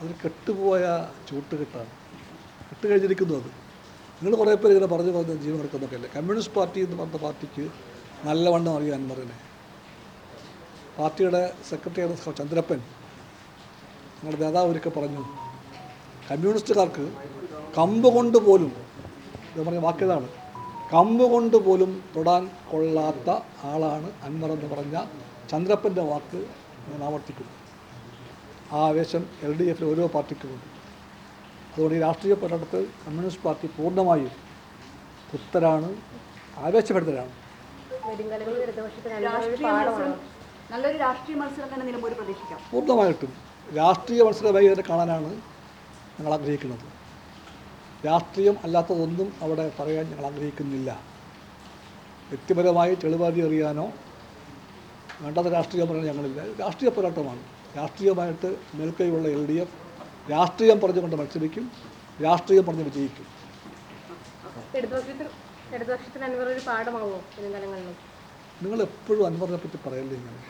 അതൊരു കെട്ടുപോയ ചൂട്ടുകെട്ടാണ് കെട്ട് കഴിഞ്ഞിരിക്കുന്നു അത്. നിങ്ങൾ കുറേ പേര് ഇങ്ങനെ പറഞ്ഞു പറഞ്ഞ് ജീവൻ എടുക്കുന്നൊക്കെ അല്ലേ? കമ്മ്യൂണിസ്റ്റ് പാർട്ടി എന്ന് പറഞ്ഞ പാർട്ടിക്ക് നല്ലവണ്ണം അറിയാൻ അൻവറിനെ പാർട്ടിയുടെ സെക്രട്ടറി ചന്ദ്രപ്പൻ ഞങ്ങളുടെ നേതാവ് ഒരിക്കൽ പറഞ്ഞു കമ്മ്യൂണിസ്റ്റുകാർക്ക് കമ്പ് കൊണ്ട് പോലും ഇത് പറഞ്ഞ വാക്കേതാണ് കമ്പ് കൊണ്ട് പോലും തൊടാൻ കൊള്ളാത്ത ആളാണ് അൻവർ എന്ന് പറഞ്ഞ ചന്ദ്രപ്പന്റെ വാക്ക് ഞാൻ ആവർത്തിക്കുന്നു. ആ ആവേശം എൽ ഡി എഫിൽ ഓരോ പാർട്ടിക്കുമുണ്ട്. അതുകൊണ്ട് ഈ രാഷ്ട്രീയ പോരാട്ടത്തിൽ കമ്മ്യൂണിസ്റ്റ് പാർട്ടി പൂർണമായും തൃപ്തരാണ് ആവേശഭരിതരാണ്. പ്രതീക്ഷിക്കാം. പൂർണമായിട്ടും രാഷ്ട്രീയ മത്സരമായി ഇതിനെ കാണാനാണ് ഞങ്ങൾ ആഗ്രഹിക്കുന്നത്. രാഷ്ട്രീയം അല്ലാത്തതൊന്നും അവിടെ പറയാൻ ഞങ്ങൾ ആഗ്രഹിക്കുന്നില്ല. വ്യക്തിപരമായി തെളിവാതി എറിയാനോ വേണ്ടാത്ത രാഷ്ട്രീയം പറഞ്ഞാൽ ഞങ്ങളില്ല. രാഷ്ട്രീയ പോരാട്ടമാണ്. രാഷ്ട്രീയമായിട്ട് മേൽക്കൈയുള്ള എൽ ഡി എഫ് രാഷ്ട്രീയം പറഞ്ഞുകൊണ്ട് മത്സരിക്കും രാഷ്ട്രീയം പറഞ്ഞ് വിജയിക്കും. നിങ്ങൾ എപ്പോഴും അൻവറിനെ പറ്റി പറയല്ലേ ഇങ്ങനെ?